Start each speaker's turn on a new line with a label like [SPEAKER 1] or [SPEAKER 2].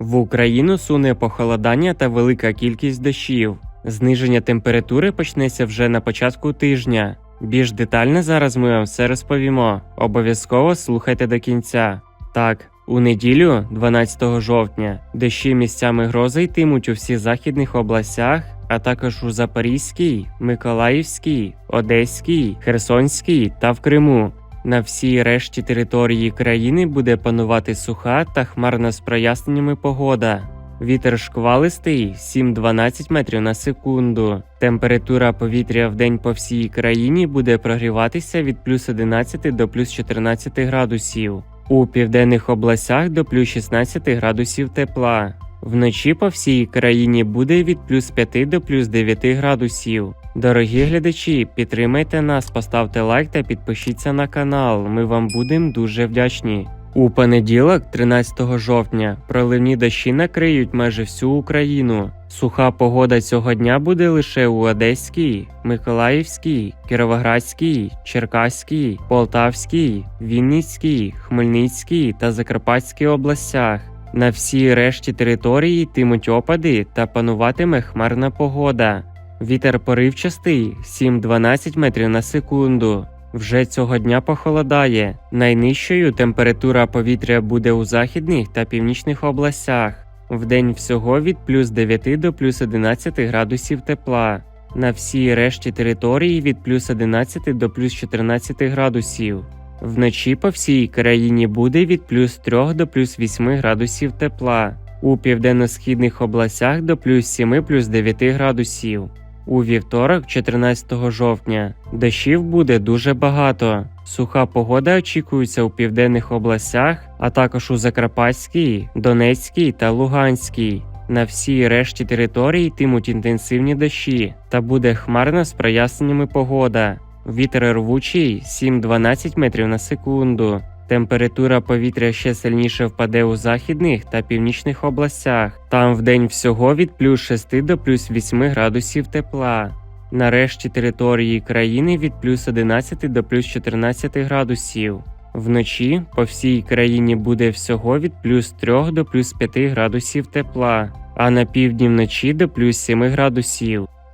[SPEAKER 1] В Україну суне похолодання та велика кількість дощів. Зниження температури почнеться вже на початку тижня. Більш детально зараз ми вам все розповімо. Обов'язково слухайте до кінця. Так, у неділю, 12 жовтня, дощі місцями грози йтимуть у всіх західних областях, а також у Запорізькій, Миколаївській, Одеській, Херсонській та в Криму. На всій решті території країни буде панувати суха та хмарна з проясненнями погода. Вітер шквалистий 7-12 метрів на секунду. Температура повітря в день по всій країні буде прогріватися від плюс 11 до плюс 14 градусів. У південних областях до плюс 16 градусів тепла. Вночі по всій країні буде від плюс 5 до плюс 9 градусів. Дорогі глядачі, підтримайте нас, поставте лайк та підпишіться на канал. Ми вам будемо дуже вдячні. У понеділок, 13 жовтня, проливні дощі накриють майже всю Україну. Суха погода цього дня буде лише у Одеській, Миколаївській, Кіровоградській, Черкаській, Полтавській, Вінницькій, Хмельницькій та Закарпатській областях. На всій решті території йтимуть опади та пануватиме хмарна погода. Вітер поривчастий 7-12 метрів на секунду. Вже цього дня похолодає. Найнижчою температура повітря буде у західних та північних областях. Вдень всього від плюс 9 до плюс 11 градусів тепла. На всій решті території від плюс 11 до плюс 14 градусів. Вночі по всій країні буде від плюс 3 до плюс 8 градусів тепла. У південно-східних областях до плюс 7 плюс 9 градусів. У вівторок, 14 жовтня, дощів буде дуже багато. Суха погода очікується у південних областях, а також у Закарпатській, Донецькій та Луганській. На всій решті території йтимуть інтенсивні дощі та буде хмарна з проясненнями погода. Вітер рвучий 7-12 метрів на секунду. Температура повітря ще сильніше впаде у західних та північних областях. Там вдень всього від плюс 6 до плюс 8 градусів тепла. На решті території країни від плюс 11 до плюс 14 градусів. Вночі по всій країні буде всього від плюс 3 до плюс 5 градусів тепла, а на півдні вночі до плюс 7 градусів.